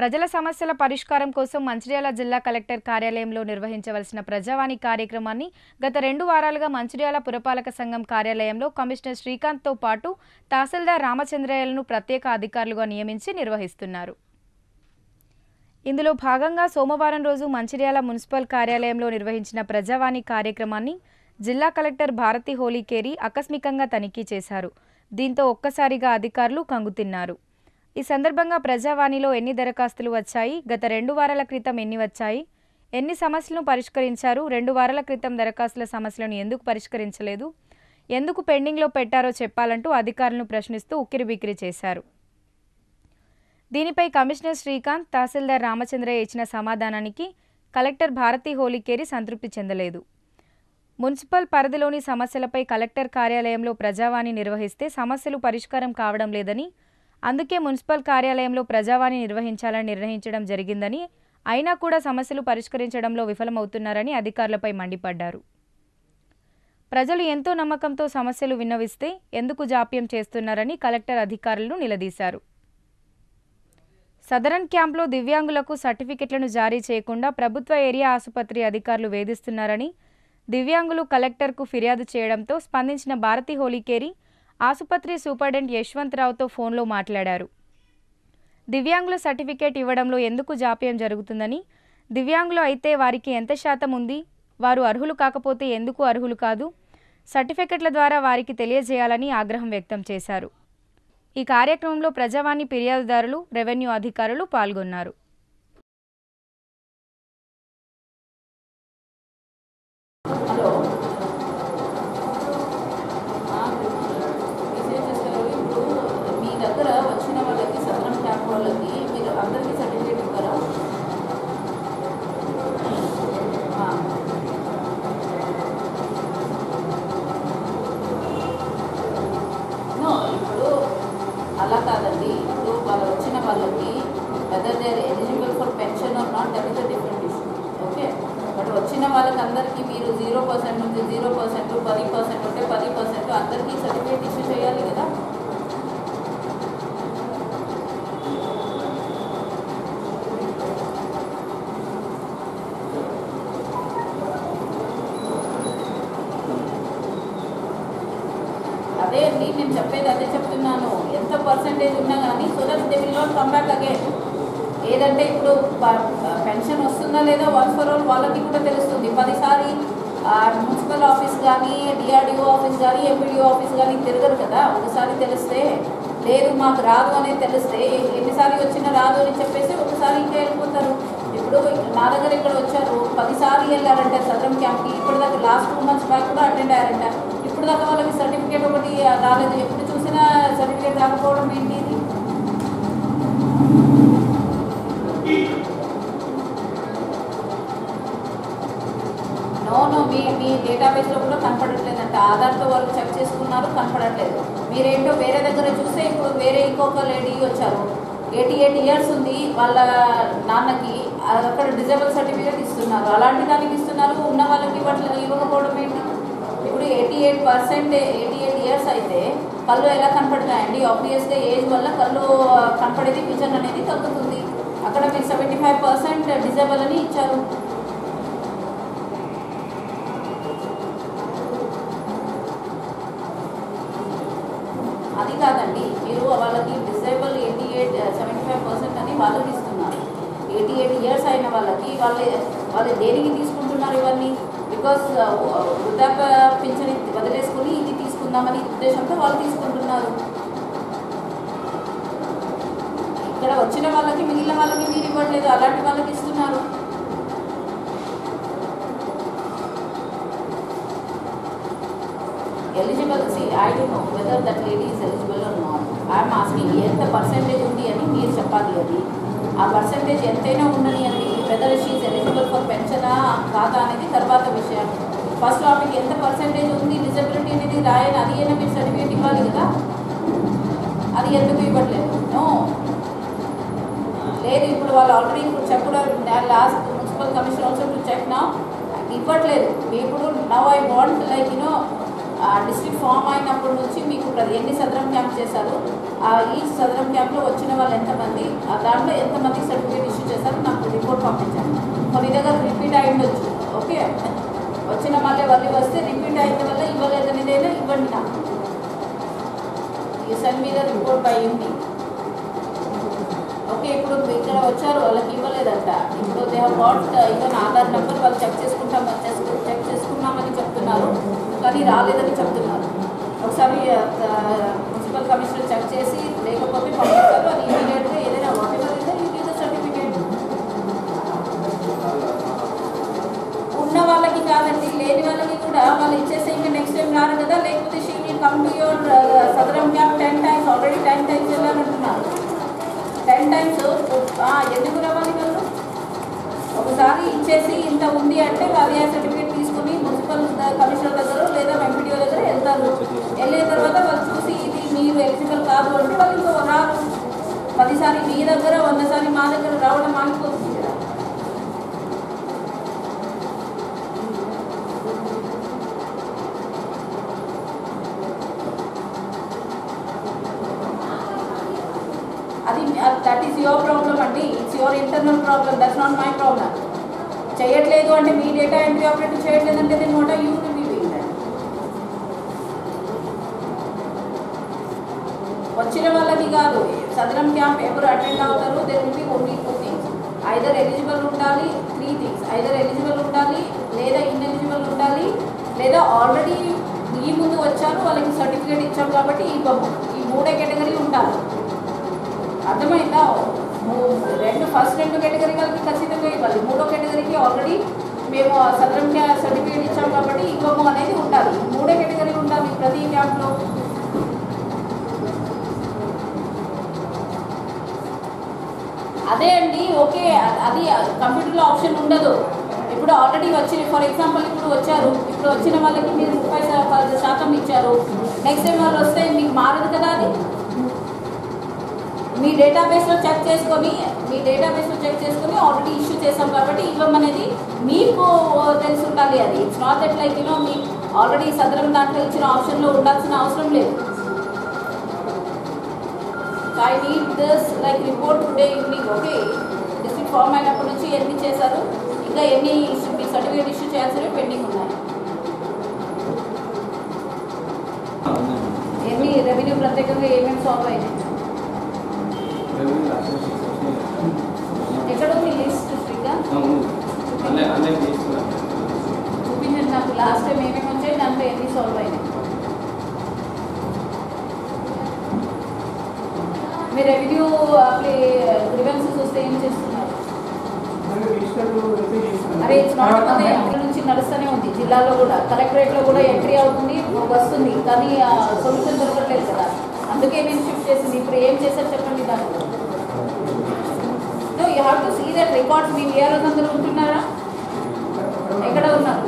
ప్రజల సమస్యల పరిష్కారం కోసం మంచిర్యాల జిల్లా కలెక్టర్ కార్యాలయంలో నిర్వహించవలసిన ప్రజావాణి కార్యక్రమాన్ని గత రెండు వారాలుగా మంచిర్యాల పురపాలక సంఘం కార్యాలయంలో కమిషనర్ శ్రీకాంత్తో పాటు తహసీల్దార్ రామచంద్రయ్యలను ప్రత్యేక అధికారులుగా నియమించి నిర్వహిస్తున్నారు. ఇందులో భాగంగా సోమవారం రోజు మంచిర్యాల మున్సిపల్ కార్యాలయంలో నిర్వహించిన ప్రజావాణి కార్యక్రమాన్ని జిల్లా కలెక్టర్ భారతి హోలీకేరి ఆకస్మికంగా తనిఖీ చేశారు. దీంతో ఒక్కసారిగా అధికారులు కంగుతిన్నారు. ఈ సందర్భంగా ప్రజావాణిలో ఎన్ని దరఖాస్తులు వచ్చాయి? గత రెండు వారాల క్రితం ఎన్ని వచ్చాయి? ఎన్ని సమస్యలను పరిష్కరించారు? రెండు వారాల క్రితం దరఖాస్తుల సమస్యలను ఎందుకు పరిష్కరించలేదు? ఎందుకు పెండింగ్లో పెట్టారో చెప్పాలంటూ అధికారులను ప్రశ్నిస్తూ ఉక్కిరిబిక్కిరి చేశారు. దీనిపై కమిషనర్ శ్రీకాంత్ తహసీల్దార్ రామచంద్రయ్య ఇచ్చిన సమాధానానికి కలెక్టర్ భారతి హోలికేరి సంతృప్తి చెందలేదు. మున్సిపల్ పరిధిలోని సమస్యలపై కలెక్టర్ కార్యాలయంలో ప్రజావాణి నిర్వహిస్తే సమస్యలు పరిష్కారం కావడం లేదని అందుకే మున్సిపల్ కార్యాలయంలో ప్రజావాణి నిర్వహించాలని నిర్ణయించడం జరిగిందని అయినా కూడా సమస్యలు పరిష్కరించడంలో విఫలమవుతున్నారని అధికారులపై మండిపడ్డారు. ప్రజలు ఎంతో నమ్మకంతో సమస్యలు విన్నవిస్తే ఎందుకు జాప్యం చేస్తున్నారని కలెక్టర్ అధికారులను నిలదీశారు. సదరన్ క్యాంప్లో దివ్యాంగులకు సర్టిఫికెట్లను జారీ చేయకుండా ప్రభుత్వ ఏరియా ఆసుపత్రి అధికారులు వేధిస్తున్నారని దివ్యాంగులు కలెక్టర్కు ఫిర్యాదు చేయడంతో స్పందించిన భారతి హోలీకేరి ఆసుపత్రి సూపరింటెండెంట్ యశ్వంతరావుతో ఫోన్లో మాట్లాడారు. దివ్యాంగుల సర్టిఫికేట్ ఇవ్వడంలో ఎందుకు జాప్యం జరుగుతుందని దివ్యాంగులు అయితే వారికి ఎంత శాతం ఉంది వారు అర్హులు కాకపోతే ఎందుకు అర్హులు కాదు సర్టిఫికెట్ల ద్వారా వారికి తెలియజేయాలని ఆగ్రహం వ్యక్తం చేశారు. ఈ కార్యక్రమంలో ప్రజావాణి ఫిర్యాదుదారులు రెవెన్యూ అధికారులు పాల్గొన్నారు హలో మెసేజ్ చేస్తారు ఇప్పుడు మీ దగ్గర వచ్చిన వాళ్ళకి సదరం క్యాంప్ వాళ్ళకి మీరు అందరికీ సర్టిఫికేట్ ఇవ్వరా ఆ. నో ఇప్పుడు అలా కాదండి ఇప్పుడు వాళ్ళు వచ్చిన వాళ్ళకి whether they are eligible for pension or not that is a different issue okay but వచ్చిన వాళ్ళకి అందరికీ మీరు జీరో పర్సెంట్ నుంచి జీరో పర్సెంట్ పది పర్సెంట్ ఉంటే పది పర్సెంట్ అందరికీ సర్టిఫికేట్ ఇష్యూ చేయాలి కదా? అదే అండి నేను చెప్పేది అదే చెప్తున్నాను. ఎంత పర్సంటేజ్ ఉన్నా కానీ so that they will not come back again ఏదంటే ఇప్పుడు పెన్షన్ వస్తుందా లేదా వన్ ఫర్ ఆల్ వాళ్ళకి కూడా తెలుస్తుంది. పదిసారి మున్సిపల్ ఆఫీస్ కానీ డిఆర్డిఓ ఆఫీస్ కానీ ఎంపీడీఓ ఆఫీస్ కానీ తిరగరు కదా. ఒకసారి తెలిస్తే లేదు మాకు రాదు అనేది తెలిస్తే ఎన్నిసార్లు వచ్చినా రాదు అని చెప్పేసి ఒకసారి ఇంకా వెళ్ళిపోతారు. ఇప్పుడు నా దగ్గర ఇక్కడ వచ్చారు. పదిసార్లు వెళ్ళారంటే సదరం క్యాంప్కి. ఇప్పటిదాకా లాస్ట్ టూ మంత్స్ బ్యాక్ కూడా అటెండ్ అయ్యారంట. ఇప్పుడు దాకా వాళ్ళకి సర్టిఫికేట్ ఒకటి రాలేదు. ఎప్పుడు చూసినా సర్టిఫికేట్ రాకపోవడం ఏంటి ఇది? నో నో మీ మీ డేటాబేస్లో కూడా కనపడట్లేదంట. ఆధార్తో వాళ్ళు చెక్ చేసుకున్నారు కనపడట్లేదు. మీరేంటో వేరే దగ్గర చూస్తే ఇప్పుడు వేరే ఇంకొక లేడీ వచ్చారు. ఎయిటీ ఎయిట్ ఇయర్స్ ఉంది వాళ్ళ నాన్నకి. అక్కడ డిజేబుల్ సర్టిఫికేట్ ఇస్తున్నారు. అలాంటి దానికి ఇస్తున్నారు. ఉన్న వాళ్ళకి ఇవ్వట్లేదు ఇవ్వకపోవడం ఏంటి? Eighty eight percent eighty eight years అయితే కళ్ళు ఎలా కనపడతాయండి? ఆబ్వియస్గా ఏజ్ వల్ల కళ్ళు కనపడేది విజన్ అనేది తగ్గుతుంది. అక్కడ మీరు సెవెంటీ ఫైవ్ పర్సెంట్ డిజేబుల్ అని ఇచ్చారు. అది కాదండి మీరు వాళ్ళకి disable eighty eight seventy five percent అని వాళ్ళకి ఇస్తున్నారు. ఎయిటీ ఎయిట్ ఇయర్స్ అయిన వాళ్ళకి వాళ్ళు వాళ్ళు దేనికి తీసుకుంటున్నారు ఇవన్నీ? బికాస్ uh, వృద్ధాప్య పింఛన్ వదిలేసుకుని ఇది తీసుకుందామని ఉద్దేశంతో వాళ్ళు తీసుకుంటున్నారు. ఇక్కడ వచ్చిన వాళ్ళకి మిగిలిన వాళ్ళకి మీరు ఇవ్వట్లేదు. అలాంటి వాళ్ళకి ఇస్తున్నారు. Eligible see I don't know whether that lady is eligible or not I'm asking ఎంత పర్సెంటేజ్ ఉంది అని మీరు చెప్పాలి అది. ఆ పర్సెంటేజ్ ఎంతైనా ఉండని అండి వెదర్ షీఈ్ ఎలిజిబుల్ ఫర్ పెన్షనా కాదా అనేది తర్వాత విషయం. ఫస్ట్ ఆమెకి ఎంత పర్సెంటేజ్ ఉంది డిజబిలిటీ అనేది రాయని అది అయినా మీరు సర్టిఫికేట్ ఇవ్వాలి కదా? అది ఎందుకు ఇవ్వట్లేదు? నో లేదు ఇప్పుడు వాళ్ళు ఆల్రెడీ ఇప్పుడు చెప్పడం last municipal commission also to check నా ఇవ్వట్లేదు. ఇప్పుడు now I want like you know district form అయినప్పటి నుంచి మీకు ప్రతి ఎన్ని సదరం క్యాంప్ చేశారు ఆ ఈ సదరం క్యాంప్లో వచ్చిన వాళ్ళు ఎంతమంది ఆ దాంట్లో ఎంతమంది సర్టిఫికేట్ ఇష్యూ చేశారు నాకు రిపోర్ట్ పంపించండి. కొన్ని దగ్గర రిపీట్ అయి ఉండొచ్చు ఓకే? వచ్చిన మళ్ళీ వాళ్ళు వస్తే రిపీట్ అయిన వల్ల ఇవ్వలేదనేదైనా ఇవ్వండి నాకు. ఈ సన్ మీద రిపోర్ట్ అయ్యింది. ఓకే ఇప్పుడు ఇక్కడ వచ్చారు వాళ్ళకి ఇవ్వలేదంట. ఇప్పుడు they had got even Aadhaar number వాళ్ళు చెక్ చేసుకుంటాం వచ్చేసుకుంటాం చేసుకున్నామని చెప్తున్నారు కానీ రాలేదని చెప్తున్నారు. ఒకసారి మున్సిపల్ కమిషనర్ చెక్ చేసి లేకపోతే పంపిస్తారు అది ఇమీడియట్గా ఏదైనా వాటిలో ఎవర్ అయితే యూ సర్టిఫికేట్. ఉన్న వాళ్ళకి కాదండి లేని వాళ్ళకి కూడా వాళ్ళు ఇచ్చేస్తే ఇంకా నెక్స్ట్ టైం రారు కదా లేకపోతే she will come to your Sadaram camp ten times already ten times వెళ్ళాలంటున్నారు ten times ఎందుకు రావాలి వాళ్ళు? ఒకసారి ఇచ్చేసి ఇంత ఉంది అంటే వాళ్ళు సర్టిఫికేట్ కమిషనర్ దగ్గర లేదా ఎంపీడీఓ దగ్గర వెళ్తారు. వెళ్ళిన తర్వాత వాళ్ళు చూసి ఇది మీరు ఎలిజిబుల్ కాదు అంటే వాళ్ళు ఇంకో రారు పదిసారి మీ దగ్గర వందసారి మా దగ్గర రావడం ఆగిపోతుంది కదా అది దట్ ఈస్ యువర్ ప్రాబ్లం అండి. It's your internal problem that's not my problem చేయట్లేదు అంటే మీ డేటా ఎంట్రీ ఆపరేటర్ చేయట్లేదు అంటే దీని what are you to be వచ్చిన వాళ్ళకి కాదు సదరం క్యాంప్ ఎవరు అటెండ్ అవుతారు there will be only two things either eligible ఉండాలి త్రీ థింగ్స్ ఐదర్ ఎలిజిబుల్ ఉండాలి లేదా ఇన్ఎలిజిబుల్ ఉండాలి లేదా ఆల్రెడీ ఈ ముందు వచ్చారు వాళ్ళకి సర్టిఫికేట్ ఇచ్చాం కాబట్టి ఈ ఈ మూడే కేటగిరీ ఉంటారు అర్థమైందా? రెండు ఫస్ట్ రెండు కేటగిరీ వాళ్ళకి ఖచ్చితంగా ఇవ్వాలి. మూడో కేటగిరీకి ఆల్రెడీ మేము ఆ సదరం సర్టిఫికేట్ ఇచ్చాం కాబట్టి ఇవ్వము అనేది ఉండాలి. మూడో కేటగిరీ ఉండాలి ప్రతి క్యాంప్లో అదే అండి ఓకే అది కంప్యూటర్లో ఆప్షన్ ఉండదు. ఇప్పుడు ఆల్రెడీ వచ్చి ఫర్ ఎగ్జాంపుల్ ఇప్పుడు వచ్చారు. ఇప్పుడు వచ్చిన వాళ్ళకి మీరు ముప్పై పది శాతం ఇచ్చారు. నెక్స్ట్ టైం వాళ్ళు వస్తే మీకు మారదు కదా అది? మీ డేటాబేస్లో చెక్ చేసుకొని మీ డేటాబేస్లో చెక్ చేసుకొని ఆల్రెడీ ఇష్యూ చేసాం కాబట్టి ఇవ్వమనేది మీకు తెలిసి ఉండాలి అది. It's not that like you know me already సదరం దాంట్లో ఇచ్చిన ఆప్షన్లో ఉండాల్సిన అవసరం లేదు. I need this like report today evening okay district form అయినప్పటి నుంచి ఎన్ని చేశారు? ఇంకా ఎన్ని ఇష్యూ మీ సర్టిఫికేట్ ఇష్యూ చేయాల్సినవి పెండింగ్ ఉన్నాయి. ఎన్ని రెవెన్యూ ప్రత్యేకంగా ఏమేమి సాల్వ్ అయినాయి? ఎక్కడ ఉంది లిస్ట్ శ్రీకాంత్ అన్నీ అన్నీ తీసుకున్నాను చూపించండి నాకు లాస్ట్ టైం ఏమేమి వచ్చాయి దాంట్లో ఎన్ని సాల్వ్ అయినాయి? మీ రెవెన్యూ అప్లై గ్రివెన్సెస్ వస్తే ఏం చేస్తున్నారు? అరే అదే అక్కడ నుంచి నడుస్తూనే ఉంది. జిల్లాలో కూడా కలెక్టరేట్లో కూడా ఎంట్రీ అవుతుంది వస్తుంది. కానీ సొల్యూషన్ దొరకట్లేదు కదా. అందుకే నేను షిఫ్ట్ చేసింది. ఇప్పుడు ఏం చేశారు చెప్పండి దాంట్లో you have to see that records me VROs అందరూ ఉంటున్నారా? ఎక్కడ ఉన్నారు?